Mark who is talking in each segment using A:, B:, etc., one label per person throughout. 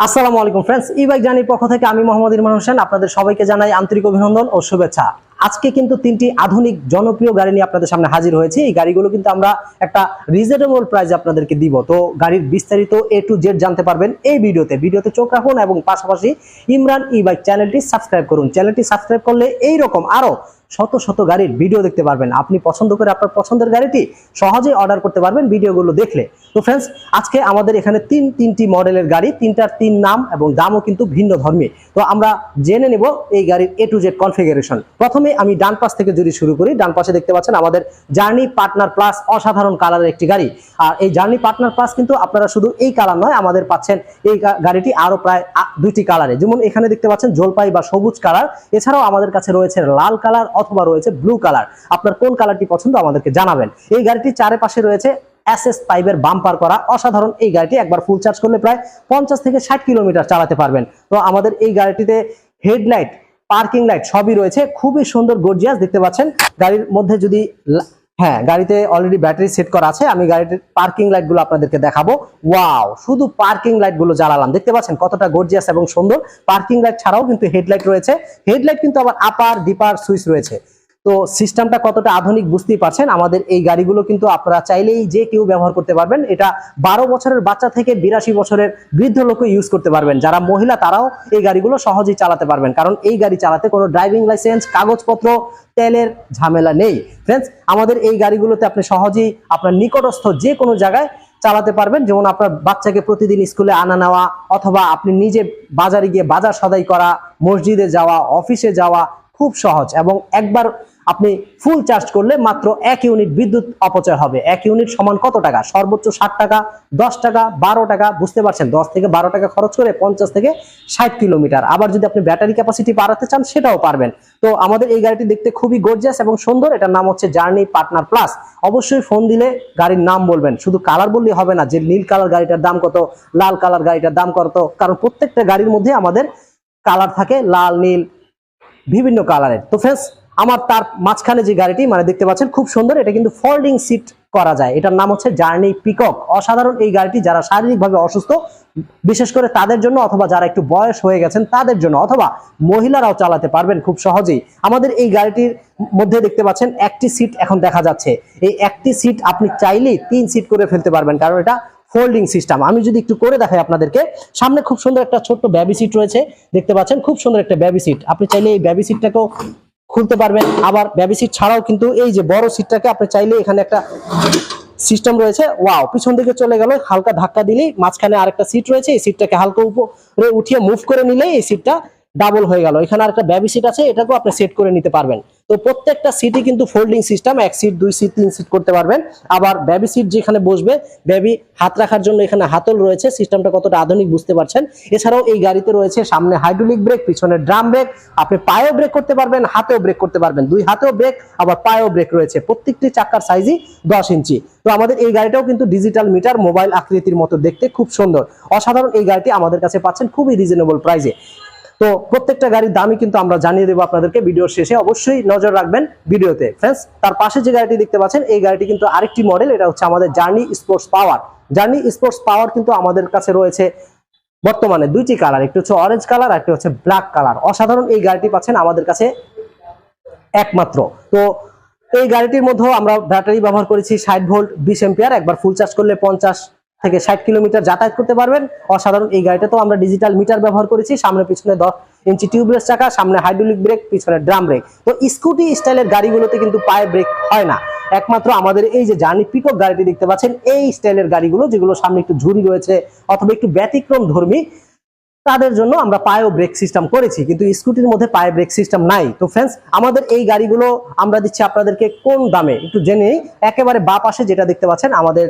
A: আসসালামু আলাইকুম ফ্রেন্ডস ই বাইক জার্নির পক্ষ থেকে আমি মোহাম্মদ ইরমান হোসেন, আপনাদের সবাইকে জানাই আন্তরিক অভিনন্দন ও শুভেচ্ছা। আজকে কিন্তু তিনটি আধুনিক জনপ্রিয় গাড়ি নিয়ে আপনাদের সামনে হাজির হয়েছে। এই গাড়িগুলো কিন্তু আমরা একটা রিজনেবল প্রাইসে আপনাদেরকে দিব। তো গাড়ির বিস্তারিত এ টু জেড জানতে পারবেন এই ভিডিওতে। ভিডিওতে চোখ রাখুন এবং পাশাপাশি ইমরান ই বাইক চ্যানেলটি সাবস্ক্রাইব করুন। চ্যানেলটি সাবস্ক্রাইব করলে এই রকম আরও শত শত গাড়ির ভিডিও দেখতে পারবেন। আপনি পছন্দ করে আপনার পছন্দের গাড়িটি সহজেই অর্ডার করতে পারবেন ভিডিওগুলো দেখলে। তো ফ্রেন্ডস আজকে আমাদের এখানে তিন, তিনটি মডেলের গাড়ি, তিনটার তিন নাম এবং দামও কিন্তু ভিন্ন ধর্মী। তো আমরা জেনে নেব এই গাড়ির এ টু জেড কনফিগারেশন প্রথমে আমি ডান পাশ থেকে যদি শুরু করি, ডান পাশে দেখতে পাচ্ছেন আমাদের জার্নি পার্টনার প্লাস অসাধারণ কালারের একটি গাড়ি। আর এই জার্নি পার্টনার প্লাস কিন্তু আপনারা শুধু এই কালার নয়, আমাদের পাচ্ছেন এই গাড়িটি আরও প্রায় দুইটি কালারে যেমন এখানে দেখতে পাচ্ছেন জলপাই বা সবুজ কালার এছাড়াও আমাদের কাছে রয়েছে লাল কালার অথবা রয়েছে ব্লু কালার আপনার কোন কালারটি পছন্দ আমাদেরকে জানাবেন। এই গাড়িটির চারিপাশে রয়েছে এসএস পাইপের বাম্পার করা। অসাধারণ এই গাড়িটি একবার ফুল চার্জ করলে প্রায় পঞ্চাশ থেকে ষাট কিলোমিটার চালাতে পারবেন। তো আমাদের এই গাড়িটিতে হেডলাইট পার্কিং লাইট সবই রয়েছে। খুবই সুন্দর গর্জিয়াস দেখতে পাচ্ছেন। গাড়ির মধ্যে যদি হ্যাঁ গাড়িতে অলরেডি ব্যাটারি সেট করা আছে। আমি গাড়িটির পার্কিং লাইটগুলো আপনাদেরকে দেখাবো। ওয়াও শুধু পার্কিং লাইটগুলো জ্বালালাম। দেখতে পাচ্ছেন কতটা গর্জিয়াস এবং সুন্দর। পার্কিং লাইট ছাড়াও কিন্তু হেডলাইট রয়েছে। হেডলাইট কিন্তু আবার আপার ডিপার সুইচ রয়েছে। তো সিস্টেমটা কতটা আধুনিক বুঝতেই পারছেন। আমাদের এই গাড়িগুলো কিন্তু আপনারা চাইলেই যে কেউ ব্যবহার করতে পারবেন। এটা বারো বছরের বাচ্চা থেকে বিরাশি বছরের বৃদ্ধ লোক ইউজ করতে পারবেন। যারা মহিলা, তারাও এই গাড়িগুলো সহজেই চালাতে পারবেন। কারণ এই গাড়ি চালাতে কোনো ড্রাইভিং লাইসেন্স কাগজপত্র, তেলের ঝামেলা নেই। ফ্রেন্ডস আমাদের এই গাড়িগুলোতে আপনি সহজেই আপনার নিকটস্থ যে কোনো জায়গায় চালাতে পারবেন। যেমন আপনার বাচ্চাকে প্রতিদিন স্কুলে আনা নেওয়া, অথবা আপনি নিজে বাজারে গিয়ে বাজার সদাই করা, মসজিদে যাওয়া অফিসে যাওয়া, খুব সহজ। এবং একবার আপনি ফুল চার্জ করলে মাত্র এক ইউনিট বিদ্যুৎ অপচয় হবে। এক ইউনিট সমান কত টাকা? সর্বোচ্চ ষাট টাকা, দশ টাকা, বারো টাকা, বুঝতে পারছেন? দশ থেকে বারো টাকা খরচ করে পঞ্চাশ থেকে ষাট কিলোমিটার। আবার যদি আপনি ব্যাটারি ক্যাপাসিটি বাড়াতে চান, সেটাও পারবেন। তো আমাদের এই গাড়িটি দেখতে খুবই গর্জিয়াস এবং সুন্দর। এটার নাম হচ্ছে জার্নি পার্টনার প্লাস অবশ্যই ফোন দিলে গাড়ির নাম বলবেন। শুধু কালার বললেই হবে না, যে নীল কালার গাড়িটার দাম কত, লাল কালার গাড়িটার দাম কত, কারণ প্রত্যেকটা গাড়ির মধ্যে আমাদের কালার থাকে লাল, নীল, বিভিন্ন কালারের তো ফ্রেন্ডস আমার তার মাঝখানে যে গাড়িটি মানে দেখতে পাচ্ছেন, খুব সুন্দর, এটা কিন্তু ফোল্ডিং সিট করা যায়। এটার নাম হচ্ছে জার্নি পিকক অসাধারণ এই গাড়িটি যারা শারীরিকভাবে অসুস্থ, বিশেষ করে তাদের জন্য অথবা যারা একটু বয়স হয়ে গেছেন, তাদের জন্য অথবা মহিলারাও চালাতে পারবেন খুব সহজেই। আমাদের এই গাড়িটির মধ্যে দেখতে পাচ্ছেন, একটি সিট এখন দেখা যাচ্ছে। এই একটি সিট আপনি চাইলেই তিন সিট করে ফেলতে পারবেন, কারণ এটা ফোল্ডিং সিস্টেম আমি যদি একটু করে দেখাই আপনাদেরকে, সামনে খুব সুন্দর একটা ছোট্ট ব্যাবি সিট রয়েছে। দেখতে পাচ্ছেন, খুব সুন্দর একটা ব্যাবি সিট আপনি চাইলে এই ব্যাবি সিটটাকেও খুলতে পারবেন। আবার বেবি সিট ছাড়াও কিন্তু এই যে বড় সিটটাকে আপনি চাইলে এখানে একটা সিস্টেম রয়েছে। ওয়াও পিছন দিকে চলে গেল, হালকা ধাক্কা দিলেই মাঝখানে আরেকটা সিট রয়েছে। এই সিটটাকে হালকা উপরে উঠিয়ে মুভ করে নিলেই এই সিটটা ডাবল হয়ে গেল। এখানে আরেকটা বেবি সিট আছে, এটাকেও আপনি সেট করে নিতে পারবেন। তো প্রত্যেকটা সিটই কিন্তু ফোল্ডিং সিস্টেম এক সিট দুই সিট তিন সিট করতে পারবেন। আবার ব্যাবি সিট যেখানে বসবে ব্যাবি হাত রাখার জন্য এখানে হাতল রয়েছে সিস্টেমটা কতটা আধুনিক বুঝতে পারছেন। এছাড়াও এই গাড়িতে রয়েছে সামনে হাইড্রোলিক ব্রেক পিছনে ড্রাম ব্রেক আপনি পায়েও ব্রেক করতে পারবেন, হাতেও ব্রেক করতে পারবেন। দুই হাতেও ব্রেক আবার পায়েও ব্রেক রয়েছে। প্রত্যেকটি চাকার সাইজই দশ ইঞ্চি। তো আমাদের এই গাড়িটাও কিন্তু ডিজিটাল মিটার মোবাইল আকৃতির মতো দেখতে খুব সুন্দর। অসাধারণ এই গাড়িটি আমাদের কাছে পাচ্ছেন খুবই রিজনেবল প্রাইসে তো প্রত্যেকটা গাড়ির দামই কিন্তু আমরা জানিয়ে দেবো আপনাদেরকে ভিডিওর শেষে। অবশ্যই নজর রাখবেন ভিডিওতে। ফ্রেন্ডস তার পাশে যে গাড়িটি দেখতে পাচ্ছেন, এই গাড়িটি কিন্তু আরেকটি মডেল এটা হচ্ছে আমাদের journey sports power journey sports power কিন্তু আমাদের কাছে রয়েছে বর্তমানে দুইটি কালার একটি হচ্ছে অরেঞ্জ কালার আর একটি হচ্ছে ব্ল্যাক কালার অসাধারণ এই গাড়িটি পাচ্ছেন আমাদের কাছে একমাত্র। তো এই গাড়িটির মধ্যেও আমরা ব্যাটারি ব্যবহার করেছি ষাট ভোল্ট বিশ এম্পিয়ার একবার ফুল চার্জ করলে পঞ্চাশ থেকে ষাট কিলোমিটার যাতায়াত করতে পারবেন। অসাধারণ এই গাড়িটা তো আমরা ডিজিটাল মিটার ব্যবহার করেছি, সামনে পিছনে দশ ইঞ্চি টিউবলেস চাকা, সামনে হাইড্রোলিক ব্রেক পিছনে ড্রাম ব্রেক তো স্কুটি স্টাইলের গাড়িগুলোতে কিন্তু পায়ে ব্রেক হয় না। একমাত্র আমাদের এই যে জার্নি পিকক গাড়িটি দেখতে পাচ্ছেন, এই স্টাইলের গাড়িগুলো যেগুলো সামনে একটু ঝুড়ি রয়েছে অথবা একটু ব্যতিক্রম ধর্মী, তাদের জন্য আমরা পায়েও ব্রেক সিস্টেম করেছি, কিন্তু স্কুটির মধ্যে পায়ে ব্রেক সিস্টেম নাই। তো ফ্রেন্ডস আমাদের এই গাড়িগুলো আমরা দিচ্ছি আপনাদেরকে কোন দামে? একটু জেনে একেবারে বা পাশে যেটা দেখতে পাচ্ছেন, আমাদের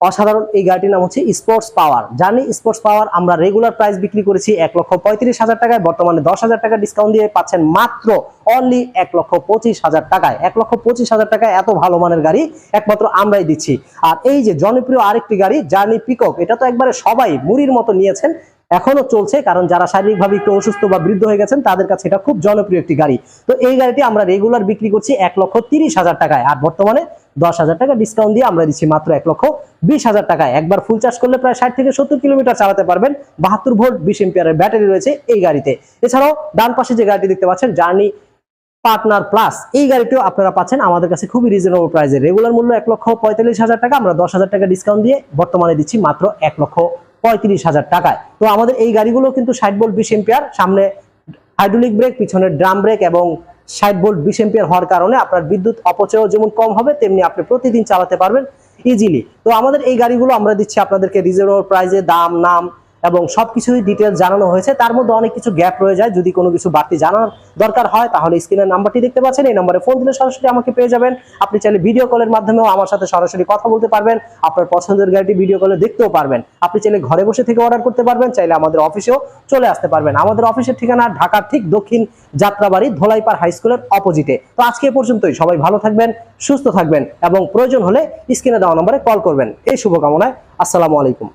A: অসাধারণ এই গাড়িটির নাম হচ্ছে স্পোর্টস পাওয়ার। জানি স্পোর্টস পাওয়ার আমরা রেগুলার প্রাইস বিক্রি করেছি এক লক্ষ পঁয়ত্রিশ হাজার টাকায়, বর্তমানে দশ হাজার টাকা ডিসকাউন্ট দিয়ে পাচ্ছেন মাত্র অনলি এক লক্ষ পঁচিশ হাজার টাকায়। এক লক্ষ পঁচিশ হাজার টাকায় এত ভালো মানের গাড়ি একমাত্র আমরাই দিচ্ছি। আর এই যে জনপ্রিয় আরেকটি গাড়ি, জার্নি পিকক, এটা তো একবারে সবাই মুড়ির মতো নিয়েছেন, এখনও চলছে, কারণ যারা শারীরিকভাবে একটু অসুস্থ বা বৃদ্ধ হয়ে গেছেন, তাদের কাছে এটা খুব জনপ্রিয় একটি গাড়ি। তো এই গাড়িটি আমরা রেগুলার বিক্রি করছি এক লক্ষ তিরিশ হাজার টাকায়। আর বর্তমানে দশ হাজার টাকা ডিসকাউন্ট দিয়ে আমরা দিচ্ছি মাত্র এক লক্ষ বিশ হাজার টাকায় একবার ফুল চার্জ করলে প্রায় ষাট থেকে সত্তর কিলোমিটার চালাতে পারবেন। বাহাত্তর ভোল্ট বিশ এম্পিয়ারের ব্যাটারি রয়েছে এই গাড়িতে। এছাড়াও ডান পাশে যে গাড়িটি দেখতে পাচ্ছেন জার্নি পার্টনার প্লাস এই গাড়িটিও আপনারা পাচ্ছেন। আমাদের কাছে খুবই রিজনেবল প্রাইসে রেগুলার মূল্য এক লক্ষ পঁয়তাল্লিশ হাজার টাকা। আমরা দশ হাজার টাকা ডিসকাউন্ট দিয়ে বর্তমানে দিচ্ছি মাত্র এক লক্ষ পঁয়ত্রিশ হাজার টাকায়। তো আমাদের এই গাড়িগুলো কিন্তু ষাট ভোল্ট বিশ এম্পিয়ার সামনে হাইড্রোলিক ব্রেক পিছনে ড্রাম ব্রেক এবং ষাট ভোল্ট বিশ এম্পিয়ার হওয়ার কারণে আপনার বিদ্যুৎ অপচয়ও যেমন কম হবে, তেমনি আপনি প্রতিদিন চালাতে পারবেন ইজিলি তো আমাদের এই গাড়িগুলো আমরা দিচ্ছি আপনাদেরকে রিজনেবল প্রাইসে দাম, নাম এবং সবকিছুই ডিটেল জানানো হয়েছে। তার মধ্যে অনেক কিছু গ্যাপ রয়ে যায়। যদি কোনো কিছু বাড়তি জানার দরকার হয়, তাহলে স্ক্রিনের নাম্বারটি দেখতে পাচ্ছেন। এই নম্বরে ফোন দিলে সরাসরি আমাকে পেয়ে যাবেন। আপনি চাইলে ভিডিও কলের মাধ্যমেও আমার সাথে সরাসরি কথা বলতে পারবেন। আপনার পছন্দের গাড়িটি ভিডিও কলে দেখতেও পারবেন। আপনি চাইলে ঘরে বসে থেকে অর্ডার করতে পারবেন। চাইলে আমাদের অফিসেও চলে আসতে পারবেন। আমাদের অফিসের ঠিকানা ঢাকার ঠিক দক্ষিণ যাত্রাবাড়ি, ধোলাইপাড় হাই স্কুলের অপোজিটে তো আজকে পর্যন্তই। সবাই ভালো থাকবেন, সুস্থ থাকবেন এবং প্রয়োজন হলে স্ক্রিনে দেওয়া নম্বরে কল করবেন। এই শুভকামনায় আসসালামু আলাইকুম।